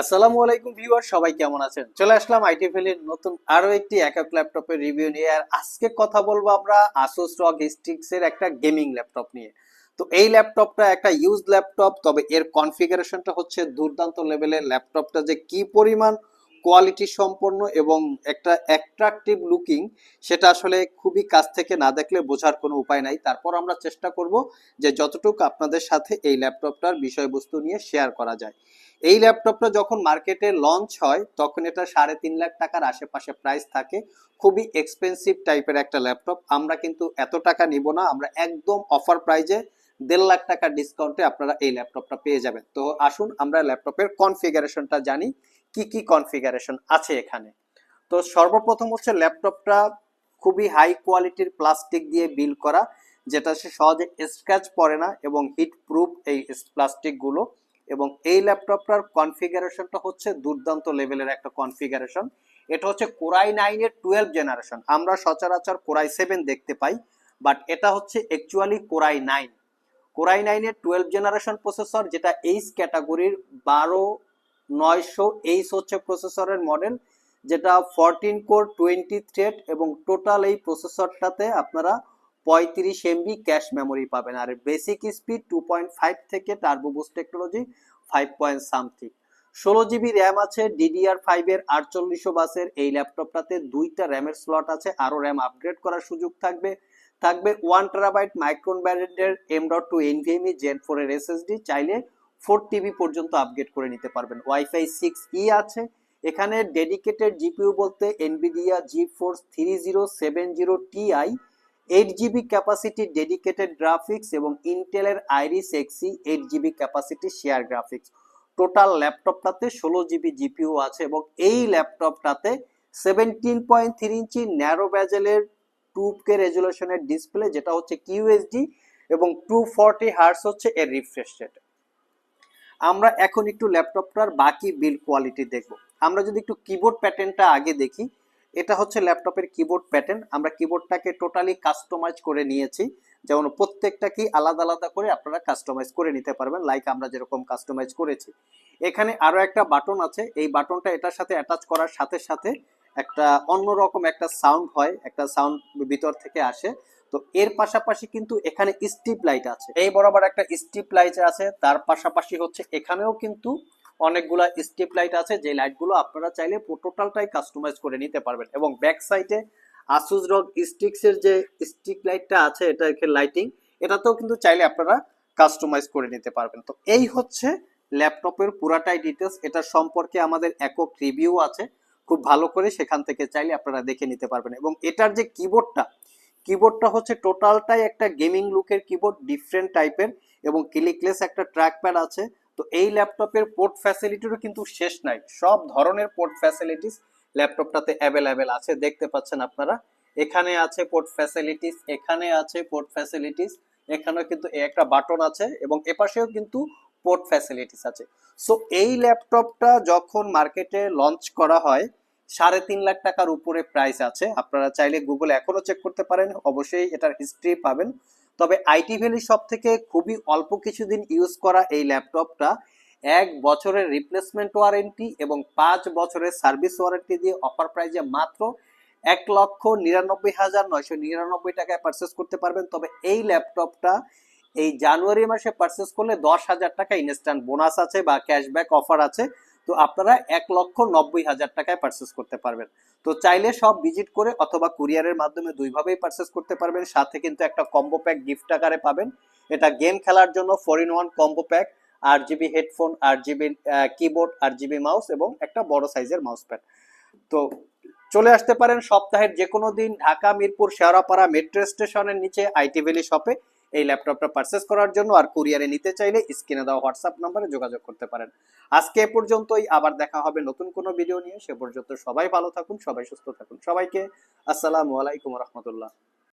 আসসালামু আলাইকুম ভিউয়ার, সবাই কেমন আছেন? চলে আসলাম আইটি ভ্যালির নতুন আরও একটি একক ল্যাপটপের রিভিউ নিয়ে। আর আজকে কথা বলব আমরা আসুস রগ স্টিক্স এর একটা গেমিং ল্যাপটপ নিয়ে। তো এই ল্যাপটপটা একটা ইউজ ল্যাপটপ, তবে এর কনফিগারেশনটা হচ্ছে দুর্দান্ত লেভেলের। ল্যাপটপটা যে কি পরিমাণ কোয়ালিটি সম্পন্ন এবং একটা অ্যাট্রাকটিভ লুকিং সেটা আসলে খুবই কাছ থেকে না দেখলে বোঝার কোনো উপায় নাই। তারপর আমরা চেষ্টা করব যে যতটুকু আপনাদের সাথে এই ল্যাপটপটার বিষয়বস্তু নিয়ে শেয়ার করা যায়। এই ল্যাপটপটা যখন মার্কেটে লঞ্চ হয়, তখন এটা সাড়ে তিন লাখ টাকার আশেপাশে প্রাইস থাকে। খুবই এক্সপেন্সিভ টাইপের একটা ল্যাপটপ আমরা কিন্তু এত টাকা নিব না, আমরা একদম অফার প্রাইজে দেড় লাখ টাকার ডিসকাউন্টে আপনারা এই ল্যাপটপটা পেয়ে যাবেন। তো আসুন, আমরা ল্যাপটপের কনফিগারেশনটা জানি, কি কি কনফিগারেশন আছে এখানে। তো সর্বপ্রথম হচ্ছে ল্যাপটপটা খুবই হাই কোয়ালিটির প্লাস্টিক দিয়ে বিল করা, যেটা সে সহজে স্ক্র্যাচ পড়ে না এবং হিট প্রুফ এই প্লাস্টিকগুলো এবং এই ল্যাপটপটার কনফিগারেশনটা হচ্ছে দুর্দান্ত লেভেলের একটা কনফিগারেশন। এটা হচ্ছে কোরাই নাইনের টুয়েলভ জেনারেশন। আমরা সচরাচর কোরাই সেভেন দেখতে পাই, বাট এটা হচ্ছে actually core i nine. Core i নাইনের টুয়েলভ জেনারেশন প্রসেসর, যেটা এইচ ক্যাটাগরির বারো, নয়শো এইচ হচ্ছে প্রসেসরের মডেল, যেটা ফরটিন কোর টোয়েন্টি থ্রেড এবং টোটাল এই প্রসেসরটাতে আপনারা পঁয়ত্রিশ এমবি ক্যাশ মেমোরি পাবেন। আর basic speed two point five থেকে turbo boost technology five point something ষোলো জিবি র্যাম আছে ডিডিআর ফাইভের আটচল্লিশশো বাসের এই ল্যাপটপটাতে দুইটা র্যামের স্লট আছে, আরও র্যাম আপগ্রেড করার সুযোগ থাকবে। থাকবে one terabyte Micron ব্যারেন্ডের M dot two NVMe gen four এর এসএসডি চাইলে ফোর টিবি পর্যন্ত আপগ্রেড করে নিতে পারবেন। ওয়াইফাই সিক্স ই আছে, এখানে ডেডিকেটেড জিপিইউ বলতে Nvidia GeForce three zero seven zero Ti eight GB capacity dedicated graphics এবং ইন্টেলের Iris Xe eight GB capacity share graphics total ল্যাপটপটাতে ষোলো জিবি জিপিইউ আছে এবং এই ল্যাপটপটাতে seventeen point three inch narrow ব্যাজেলের two K রেজুলেশনের display যেটা হচ্ছে কিউএসডি এবং টু ফর্টি হার্স হচ্ছে এর রিফ্রেশ রেট আমরা এখন একটু ল্যাপটপটার বাকি বিল্ড কোয়ালিটি দেখব। আমরা যদি একটু কিবোর্ড প্যাটার্নটা আগে দেখি এটা হচ্ছে ল্যাপটপের কিবোর্ড প্যাটার্ন আমরা কিবোর্ডটাকে টোটালি কাস্টমাইজ করে নিয়েছি। যেমন প্রত্যেকটা কি আলাদা আলাদা করে আপনারা কাস্টমাইজ করে নিতে পারবেন লাইক আমরা যেরকম কাস্টমাইজ করেছি। এখানে আরও একটা বাটন আছে। এই বাটনটা এটার সাথে অ্যাটাচ করার সাথে সাথে একটা অন্যরকম একটা সাউন্ড হয়, একটা সাউন্ড ভিতর থেকে আসে। তো এর পাশাপাশি কিন্তু এখানে স্টিপ লাইট আছে। এই বরাবর একটা স্টিপ লাইট আছে। তার পাশাপাশি হচ্ছে এখানেও কিন্তু অনেকগুলা স্টিপ লাইট আছে, যে লাইটগুলো আপনারা চাইলে টোটালটাই কাস্টমাইজ করে নিতে পারবেন। এবং ব্যাক সাইডে আসুস রগ স্টিক্স এর যে স্টিক লাইটটা আছে, এটা লাইটিং এটাতেও কিন্তু চাইলে আপনারা কাস্টমাইজ করে নিতে পারবেন। তো এই হচ্ছে ল্যাপটপের পুরাটাই ডিটেলস এটা সম্পর্কে আমাদের একক রিভিউ আছে। খুব ভালো করে সেখান থেকে চাইলে আপনারা দেখে নিতে পারবেন। এবং এটার যে কিবোর্ডটা কিবোর্ডটা হচ্ছে টোটালটাই একটা গেমিং লুকের কিবোর্ড ডিফারেন্ট টাইপের এবং ক্লিকলেস একটা ট্র্যাক প্যাড আছে। তো এই ল্যাপটপের পোর্ট ফ্যাসিলিটিরও কিন্তু শেষ নাই। সব ধরনের পোর্ট ফ্যাসিলিটিস ল্যাপটপটাতে অ্যাভেলেবেল আছে, দেখতে পাচ্ছেন আপনারা। এখানে আছে পোর্ট ফ্যাসিলিটিস এখানে আছে পোর্ট ফ্যাসিলিটিস এখানেও কিন্তু একটা বাটন আছে এবং এপাশেও কিন্তু পোর্ট ফ্যাসিলিটিস আছে। সো এই ল্যাপটপটা যখন মার্কেটে লঞ্চ করা হয়, সাড়ে তিন লাখ টাকার উপরে প্রাইস আছে। আপনারা চাইলে গুগল এখনও চেক করতে পারেন, অবশ্যই এটার হিস্ট্রি পাবেন। তবে আইটি ভ্যালি সব থেকে খুবই অল্প কিছুদিন ইউজ করা এই ল্যাপটপটা এক বছরের রিপ্লেসমেন্ট ওয়ারেন্টি এবং পাঁচ বছরের সার্ভিস ওয়ারেন্টি দিয়ে অফার প্রাইজে মাত্র এক লক্ষ নিরানব্বই হাজার নয়শো নিরানব্বই টাকায় পারচেস করতে পারবেন। তবে এই ল্যাপটপটা এই জানুয়ারি মাসে পারচেস করলে দশ হাজার টাকা ইনস্ট্যান্ট বোনাস আছে বা ক্যাশব্যাক অফার আছে। তো আপনারা এক লক্ষ নব্বই হাজার টাকায় পারচেস করতে পারবেন। তো চাইলে সব ভিজিট করে অথবা কুরিয়ারের মাধ্যমে দুইভাবেই পারচেস করতে পারবেন। সাথে কিন্তু একটা কম্বো প্যাক গিফট আকারে পাবেন। এটা গেম খেলার জন্য four in one combo pack আট জিবি হেডফোন আট জিবি কিবোর্ড আট জিবি মাউস এবং একটা বড় সাইজের মাউস প্যাড তো চলে আসতে পারেন সপ্তাহের যে কোনো দিন ঢাকা, মিরপুর, শেওড়াপাড়া মেট্রো স্টেশনের নিচে আইটি ভ্যালি শপে এই ল্যাপটপটা পারচেস করার জন্য আর কুরিয়ারে নিতে চাইলে স্ক্রিনে দেওয়া হোয়াটসঅ্যাপ নাম্বারে যোগাযোগ করতে পারেন। আজকে এ পর্যন্তই, আবার দেখা হবে নতুন কোনো ভিডিও নিয়ে। সে পর্যন্ত সবাই ভালো থাকুন, সবাই সুস্থ থাকুন। সবাইকে আসসালামু আলাইকুম রহমতুল্লাহ।